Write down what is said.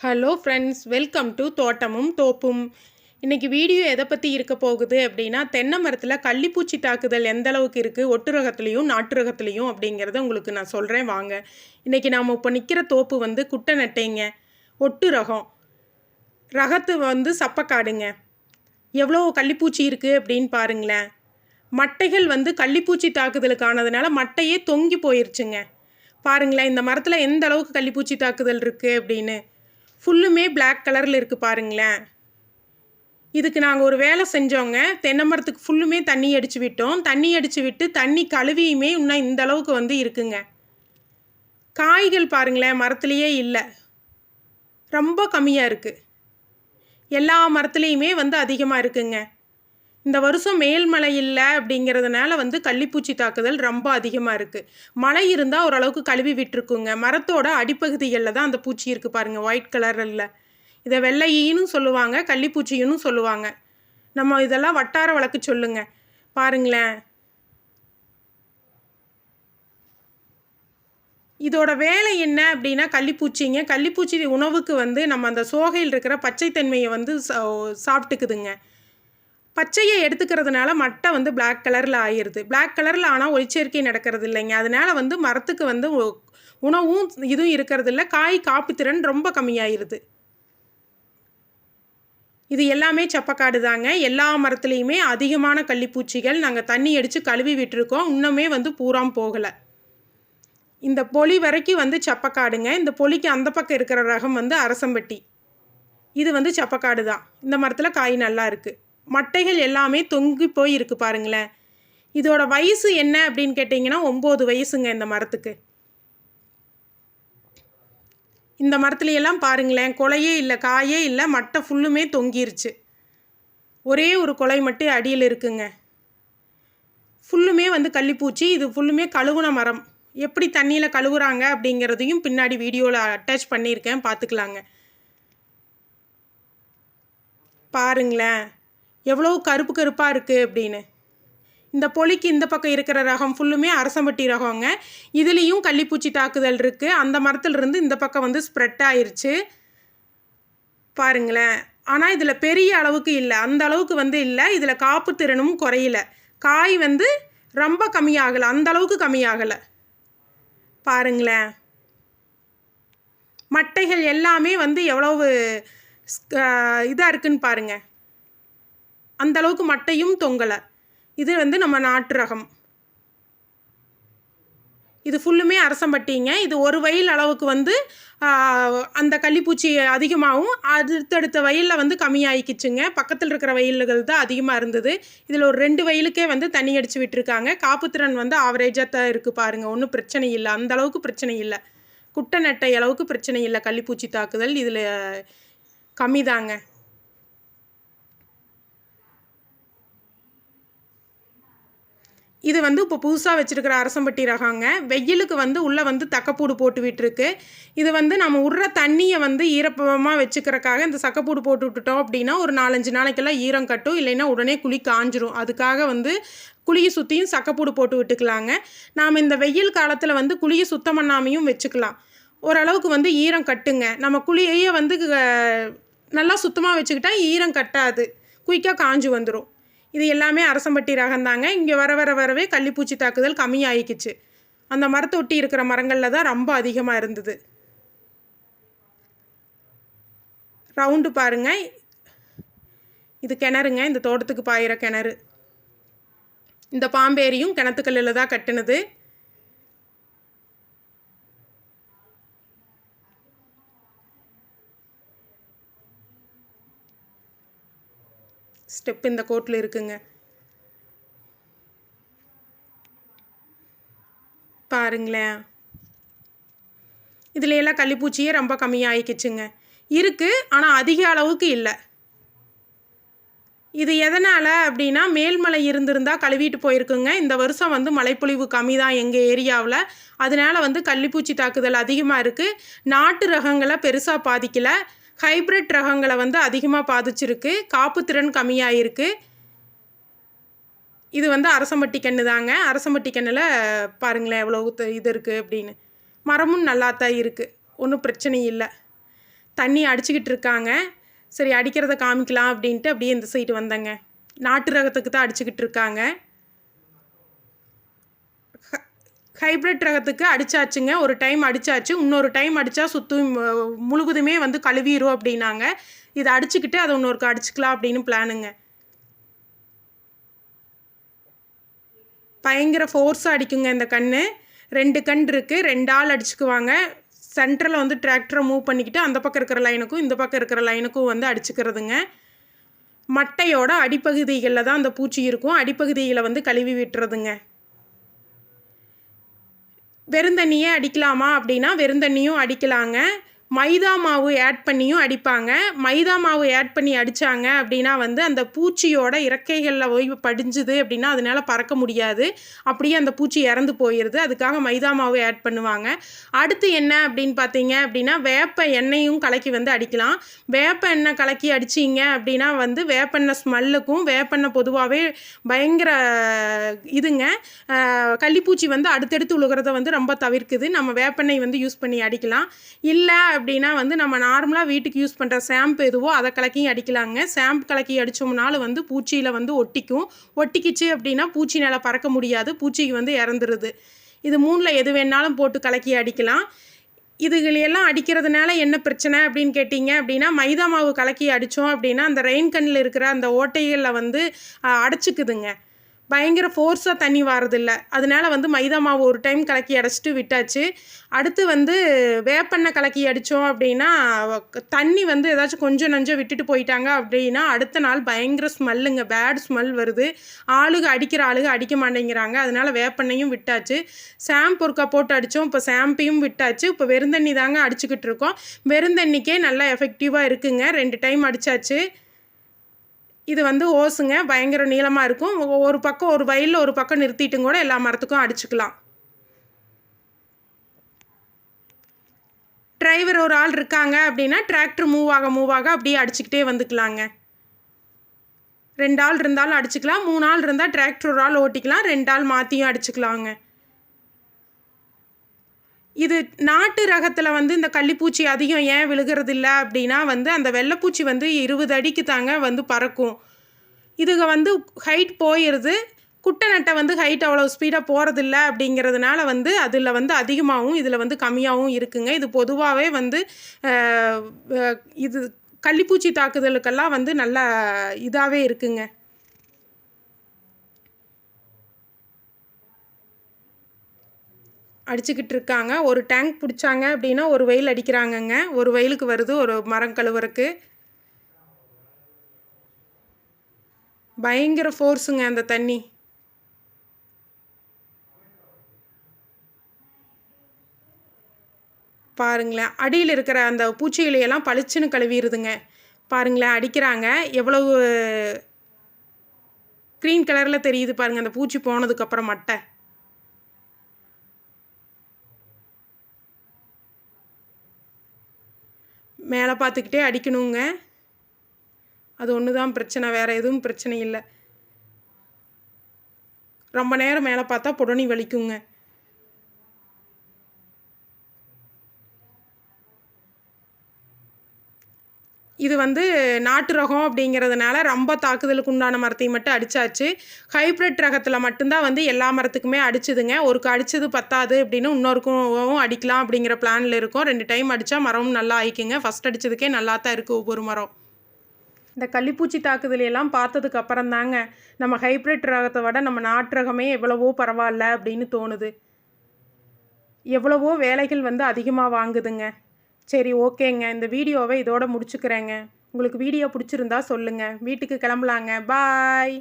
Hello friends welcome to தோட்டமும் தோப்பும் இன்றைக்கி வீடியோ எதை பற்றி இருக்க போகுது அப்படின்னா தென்னை மரத்தில் கள்ளிப்பூச்சி தாக்குதல் எந்த அளவுக்கு இருக்குது ஒட்டு ரகத்துலேயும் நாட்டு ரகத்துலேயும் அப்படிங்கிறத உங்களுக்கு நான் சொல்கிறேன் வாங்க. இன்றைக்கி நாம் இப்போ நிற்கிற தோப்பு வந்து குட்டை நட்டைங்க ஒட்டு ரகம் ரகத்து வந்து சப்பக்காடுங்க. எவ்வளோ கள்ளிப்பூச்சி இருக்குது அப்படின்னு பாருங்களேன். மட்டைகள் வந்து கள்ளிப்பூச்சி தாக்குதலுக்கானதுனால மட்டையே தொங்கி போயிருச்சுங்க. பாருங்களேன் இந்த மரத்தில் எந்த அளவுக்கு கள்ளிப்பூச்சி தாக்குதல் இருக்குது அப்படின்னு. ஃபுல்லுமே பிளாக் கலரில் இருக்குது பாருங்களேன். இதுக்கு நாங்கள் ஒரு வேலை செஞ்சோங்க. தென்னை மரத்துக்கு ஃபுல்லுமே தண்ணி அடித்து விட்டோம். தண்ணி அடித்து விட்டு தண்ணி கழுவியுமே இன்னும் இந்த அளவுக்கு வந்து இருக்குங்க. காய்கள் பாருங்களேன் மரத்துலேயே இல்லை. ரொம்ப கம்மியாக இருக்குது எல்லா மரத்துலேயுமே வந்து அதிகமாக இருக்குங்க. இந்த வருஷம் மேல்மலை இல்லை அப்படிங்கிறதுனால வந்து கள்ளிப்பூச்சி தாக்குதல் ரொம்ப அதிகமாக இருக்குது மழை இருந்தால் ஓரளவுக்கு கழுவி விட்டுருக்குங்க. மரத்தோட அடிப்பகுதிகளில் தான் அந்த பூச்சி இருக்குது பாருங்கள் ஒயிட் கலரில் இதை வெள்ளையின்னு சொல்லுவாங்க கள்ளிப்பூச்சின்னு சொல்லுவாங்க. நம்ம இதெல்லாம் வட்டார வழக்கு சொல்லுங்க. பாருங்களேன். இதோட வேலை என்ன அப்படின்னா கள்ளிப்பூச்சிங்க. கள்ளிப்பூச்சி உணவுக்கு வந்து நம்ம அந்த சோகையில் இருக்கிற பச்சைத்தன்மையை வந்து சாப்பிட்டுக்குதுங்க. பச்சையை எடுத்துக்கிறதுனால மட்டை வந்து பிளாக் கலரில் ஆயிடுது. பிளாக் கலரில் ஆனால் ஒளிச்சேர்க்கை நடக்கிறது இல்லைங்க. அதனால வந்து மரத்துக்கு வந்து உணவும் இதுவும் இருக்கிறது இல்லை காய் காப்புத்திறன் ரொம்ப கம்மியாயிருது. இது எல்லாமே சப்பக்காடு தாங்க. எல்லா மரத்துலேயுமே அதிகமான கள்ளிப்பூச்சிகள் நாங்கள் தண்ணி அடித்து கழுவி விட்டுருக்கோம். இன்னுமே வந்து பூராம் போகலை. இந்த பொலி வரைக்கும் வந்து சப்பக்காடுங்க. இந்த பொலிக்கு அந்த பக்கம் இருக்கிற ரகம் வந்து அரசம்பட்டி. இது வந்து சப்பக்காடு தான். இந்த மரத்தில் காய் நல்லா இருக்குது மட்டைகள் எல்லாமே தொங்கி போய் இருக்குது பாருங்களேன். இதோட வயசு என்ன அப்படின்னு கேட்டிங்கன்னா ஒம்பது வயசுங்க இந்த மரத்துக்கு. இந்த மரத்துலையெல்லாம் பாருங்களேன் கொலையே இல்லை காயே இல்லை மட்டை ஃபுல்லுமே தொங்கிருச்சு. ஒரே ஒரு கொலை மட்டும் அடியில் இருக்குங்க. ஃபுல்லுமே வந்து கள்ளிப்பூச்சி இது ஃபுல்லுமே கழுவுன மரம். எப்படி தண்ணியில் கழுவுறாங்க அப்படிங்கிறதையும் பின்னாடி வீடியோவில் அட்டாச் பண்ணியிருக்கேன் பார்த்துக்கலாங்க. பாருங்களேன். எவ்வளோ கருப்பு கருப்பாக இருக்குது அப்படின்னு. இந்த பொலிக்கு இந்த பக்கம் இருக்கிற ரகம் ஃபுல்லுமே அரசம்பட்டி ரகங்க. இதுலேயும் கள்ளிப்பூச்சி தாக்குதல் இருக்குது அந்த மரத்துலேருந்து இந்த பக்கம் வந்து ஸ்ப்ரெட் ஆயிடுச்சு பாருங்களேன். ஆனால் இதில் பெரிய அளவுக்கு இல்லை. அந்த அளவுக்கு வந்து இல்லை. இதில் காப்பு திறனும் குறையல. காய் வந்து ரொம்ப கம்மியாகலை. அந்த அளவுக்கு கம்மியாகலை. பாருங்களேன். மட்டைகள் எல்லாமே வந்து எவ்வளவு இதாக இருக்குன்னு பாருங்கள் அந்த அளவுக்கு மட்டையும் தொங்கலை. இது வந்து நம்ம நாட்டு ரகம் இது ஃபுல்லுமே அரசம்பட்டிங்க இது ஒரு வயல் அளவுக்கு வந்து அந்த கள்ளிப்பூச்சி அதிகமாகவும் அடுத்தடுத்த வயலில் வந்து கம்மியாயிக்கிச்சுங்க. பக்கத்தில் இருக்கிற வயல்கள் தான் அதிகமாக இருந்தது. இதில் ஒரு ரெண்டு வயலுக்கே வந்து தண்ணி அடித்து விட்டுருக்காங்க. காப்புத்திறன் வந்து ஆவரேஜாக தான் இருக்குது பாருங்கள் ஒன்றும் பிரச்சனை இல்லை. அந்த அளவுக்கு பிரச்சனை இல்லை. குட்டை நட்டை அளவுக்கு பிரச்சனை இல்லை கள்ளிப்பூச்சி தாக்குதல். இதில் கம்மி தாங்க இது வந்து இப்போ புதுசாக வச்சுருக்கிற அரசம்பட்டி ரகங்க. வெயிலுக்கு வந்து உள்ளே வந்து தக்கப்பூடு போட்டு விட்டுருக்கு. இது வந்து நம்ம விட்ற தண்ணியை வந்து ஈரப்பமாக வச்சுக்கிறக்காக இந்த சக்கப்பூடு போட்டு விட்டுட்டோம் அப்படின்னா ஒரு நாலஞ்சு நாளைக்கெல்லாம் ஈரம் கட்டும். இல்லைன்னா உடனே குழி காஞ்சிரும். அதுக்காக வந்து குழியை சுற்றியும் சக்கப்பூடு போட்டு விட்டுக்கலாங்க. நாம் இந்த வெயில் காலத்தில் வந்து குழியை சுத்தம் பண்ணாமையும் வச்சுக்கலாம். ஓரளவுக்கு வந்து ஈரம் கட்டுங்க. நம்ம குழியையே வந்து நல்லா சுத்தமாக வச்சுக்கிட்டா ஈரம் கட்டாது. குயிக்காக காஞ்சு வந்துடும் இது எல்லாமே அரசம்பட்டி ரகம்தாங்க. இங்கே வர வர வரவே கள்ளிப்பூச்சி தாக்குதல் கம்மியாகிக்குச்சு அந்த மரத்தை ஒட்டி இருக்கிற மரங்களில் தான் ரொம்ப அதிகமாக இருந்தது. ரவுண்டு பாருங்க. இது கிணறுங்க. இந்த தோட்டத்துக்கு பாயிற கிணறு. இந்த பாம்பேரியும் கிணத்துக்கல்லில் தான் கட்டினது. ஸ்டெப் இந்த கோட்டில் இருக்குங்க. பாருங்களேன். இதில் எல்லாம் கள்ளிப்பூச்சியே ரொம்ப கம்மியாகிக்கிச்சுங்க இருக்குது ஆனால் அதிக அளவுக்கு இல்லை. இது எதனால் அப்படின்னா மேல்மலை இருந்திருந்தால் கழுவிட்டு போயிருக்குங்க. இந்த வருஷம் வந்து மழைப்பொழிவு கம்மி தான் எங்கள் ஏரியாவில். அதனால் வந்து கள்ளிப்பூச்சி தாக்குதல் அதிகமாக இருக்குது நாட்டு ரகங்களை பெருசாக பாதிக்கலை. ஹைப்ரிட் ரகங்களை வந்து அதிகமாக பாதிச்சிருக்கு. காப்பு திறன் கம்மியாயிருக்கு. இது வந்து அரசம்பட்டி கன்று தாங்க. அரசம்பட்டி கண்ணில் பாருங்களேன் எவ்வளோ இது இருக்குது அப்படின்னு. மரமும் நல்லா தான் இருக்குது ஒன்றும் பிரச்சனை இல்லை. தண்ணி அடிச்சுக்கிட்டு இருக்காங்க. சரி அடிக்கிறத காமிக்கலாம் அப்படின்ட்டு அப்படியே இந்த சைடு வந்தேங்க. நாட்டு ரகத்துக்கு தான் அடிச்சுக்கிட்டு இருக்காங்க. ஹைப்ரிட் ரகத்துக்கு அடித்தாச்சுங்க ஒரு டைம் அடித்தாச்சு இன்னொரு டைம் அடித்தா சுத்து முழுகுதுமே வந்து கழுவிடும் அப்படின்னாங்க. இதை அடிச்சுக்கிட்டு அதை இன்னொருக்கு அடிச்சுக்கலாம் அப்படின்னு பிளானுங்க பயங்கர ஃபோர்ஸாக அடிக்குங்க இந்த கன்று ரெண்டு கண் இருக்குது ரெண்டு ஆள் அடிச்சுக்குவாங்க. சென்டரில் வந்து டிராக்டரை மூவ் பண்ணிக்கிட்டு அந்த பக்கம் இருக்கிற லைனுக்கும் இந்த பக்கம் இருக்கிற லைனுக்கும் வந்து அடிச்சுக்கிறதுங்க. மட்டையோட அடிப்பகுதிகளில் தான் அந்த பூச்சி இருக்கும். அடிப்பகுதிகளை வந்து கழுவி விட்டுறதுங்க. வெறுந்தண்ணியே அடிக்கலாமா அப்படின்னா வெறுந்தண்ணியும் அடிக்கலாங்க. மைதா மாவு ஆட் பண்ணியும் அடிப்பாங்க. மைதா மாவு ஆட் பண்ணி அடித்தாங்க அப்படின்னா வந்து அந்த பூச்சியோட இறக்கைகளில் போய் படிஞ்சுது அப்படின்னா அதனால பறக்க முடியாது. அப்படியே அந்த பூச்சி இறந்து போயிடுது அதுக்காக மைதா மாவு ஆட் பண்ணுவாங்க. அடுத்து என்ன அப்படின்னு பார்த்தீங்க அப்படின்னா வேப்ப எண்ணெயும் கலக்கி வந்து அடிக்கலாம். வேப்ப எண்ணெய் கலக்கி அடிச்சிங்க அப்படின்னா வந்து வேப்பெண்ணெய் ஸ்மெல்லுக்கும் வேப்பெண்ணெய் பொதுவாகவே பயங்கர இதுங்க கள்ளிப்பூச்சி வந்து அடுத்தடுத்து உழுகிறத வந்து ரொம்ப தவிர்க்குது. நம்ம வேப்பெண்ணெய் வந்து யூஸ் பண்ணி அடிக்கலாம். இல்லை அப்படின்னா வந்து நம்ம நார்மலாக வீட்டுக்கு யூஸ் பண்ணுற ஷாம்பு எதுவோ அதை கலக்கியும் அடிக்கலாங்க. ஷாம்பு கலக்கி அடித்தோம்னாலும் வந்து பூச்சியில் வந்து ஒட்டிக்கும். ஒட்டிக்கிச்சு அப்படின்னா பூச்சினால் பறக்க முடியாது. பூச்சிக்கு வந்து இறந்துருது. இது மூணில் எது வேணாலும் போட்டு கலக்கி அடிக்கலாம். இதுகளெல்லாம் அடிக்கிறதுனால என்ன பிரச்சனை அப்படின்னு கேட்டிங்க அப்படின்னா மைதா மாவு கலக்கி அடித்தோம் அப்படின்னா அந்த ரெயின் கண்ணில் இருக்கிற அந்த ஓட்டைகளில் வந்து அடைச்சிக்குதுங்க. பயங்கர ஃபோர்ஸாக தண்ணி வாரதில்ல. அதனால வந்து மைதா மாவு ஒரு டைம் கலக்கி அடைச்சிட்டு விட்டாச்சு. அடுத்து வந்து வேப்பெண்ணெய் கலக்கி அடித்தோம் அப்படின்னா தண்ணி வந்து ஏதாச்சும் கொஞ்சம் நஞ்சம் விட்டுட்டு போயிட்டாங்க அப்படின்னா அடுத்த நாள் பயங்கர ஸ்மெல்லுங்க பேட் ஸ்மெல் வருது. ஆளுக அடிக்கிற ஆளுக அடிக்க மாட்டேங்கிறாங்க. அதனால வேப்பெண்ணையும் விட்டாச்சு. ஷாம்பு ஒருக்கா போட்டு அடித்தோம் இப்போ ஷாம்பையும் விட்டாச்சு. இப்போ வெறுந்தண்ணி தாங்க அடிச்சுக்கிட்டு இருக்கோம். வெறுந்தண்ணிக்கே நல்லா எஃபெக்டிவாக இருக்குங்க. ரெண்டு டைம் அடித்தாச்சு இது வந்து ஓசுங்க பயங்கர நீளமாக இருக்கும். ஒரு பக்கம் ஒரு வயலில் ஒரு பக்கம் நிறுத்திட்டும் கூட எல்லா மரத்துக்கும் அடிச்சுக்கலாம். டிரைவர் ஒரு ஆள் இருக்காங்க அப்படின்னா டிராக்டர் மூவ் ஆக மூவ் ஆக அப்படியே அடிச்சுக்கிட்டே வந்துக்கலாங்க. ரெண்டு ஆள் இருந்தாலும் அடிச்சுக்கலாம். மூணு ஆள் இருந்தால் டிராக்டர் ஒரு ஆள் ஓட்டிக்கலாம். ரெண்டு ஆள் மாற்றியும் அடிச்சுக்கலாங்க. இது நாட்டு ரகத்தில் வந்து இந்த கள்ளிப்பூச்சி அதிகம் ஏன் விழுகிறது இல்லை அப்படின்னா வந்து அந்த வெள்ளைப்பூச்சி வந்து இருபது அடிக்கு தாங்க வந்து பறக்கும். இதுக வந்து ஹைட் போயிடுது குட்டை நட்டை வந்து ஹைட் அவ்வளோ ஸ்பீடாக போகிறதில்ல அப்படிங்கிறதுனால வந்து அதில் வந்து அதிகமாகவும் இதில் வந்து கம்மியாகவும் இருக்குங்க. இது பொதுவாகவே வந்து இது கள்ளிப்பூச்சி தாக்குதலுக்கெல்லாம் வந்து நல்ல இதாகவே இருக்குங்க. அடிச்சுக்கிட்டு இருக்காங்க ஒரு டேங்க் பிடிச்சாங்க அப்படின்னா ஒரு வயல் அடிக்கிறாங்கங்க. ஒரு வயலுக்கு வருது ஒரு மரம் கழுவுறக்கு பயங்கர ஃபோர்ஸுங்க அந்த தண்ணி. பாருங்களேன் அடியில் இருக்கிற அந்த பூச்சிகளையெல்லாம் பளிச்சுன்னு கழுவிடுதுங்க. பாருங்களேன் அடிக்கிறாங்க. எவ்வளவு க்ரீன் கலரில் தெரியுது பாருங்கள் அந்த பூச்சி போனதுக்கப்புறம் மட்டை மேலே பார்த்துக்கிட்டே அடிக்கணுங்க. அது ஒன்று தான் பிரச்சனை வேறு எதுவும் பிரச்சனை இல்லை. ரொம்ப நேரம் மேலே பார்த்தா புடனி வலிக்குங்க. இது வந்து நாட்டு ரகம் அப்படிங்கிறதுனால ரொம்ப தாக்குதலுக்கு உண்டான மரத்தையும் மட்டும் அடித்தாச்சு ஹைப்ரிட் ரகத்தில் மட்டும்தான் வந்து எல்லா மரத்துக்குமே அடிச்சுதுங்க. ஒருக்கு அடித்தது பத்தாது அப்படின்னு இன்னொருக்கும் அடிக்கலாம் அப்படிங்கிற பிளானில் இருக்கும். ரெண்டு டைம் அடித்தா மரமும் நல்லா ஆயிக்குங்க. ஃபஸ்ட் அடித்ததுக்கே நல்லா தான் இருக்குது ஒவ்வொரு மரம். இந்த கள்ளிப்பூச்சி தாக்குதலையெல்லாம் பார்த்ததுக்கு அப்புறம் தாங்க நம்ம ஹைப்ரிட் ரகத்தை விட நம்ம நாட்டு ரகமே எவ்வளவோ பரவாயில்ல அப்படின்னு தோணுது. எவ்வளவோ வேலைகள் வந்து அதிகமாக வாங்குதுங்க. சரி ஓகேங்க. இந்த வீடியோவை இதோட முடிச்சுக்கிறேங்க. உங்களுக்கு வீடியோ பிடிச்சிருந்தா சொல்லுங்கள் வீட்டுக்கு கிளம்பலாங்க. பாய்.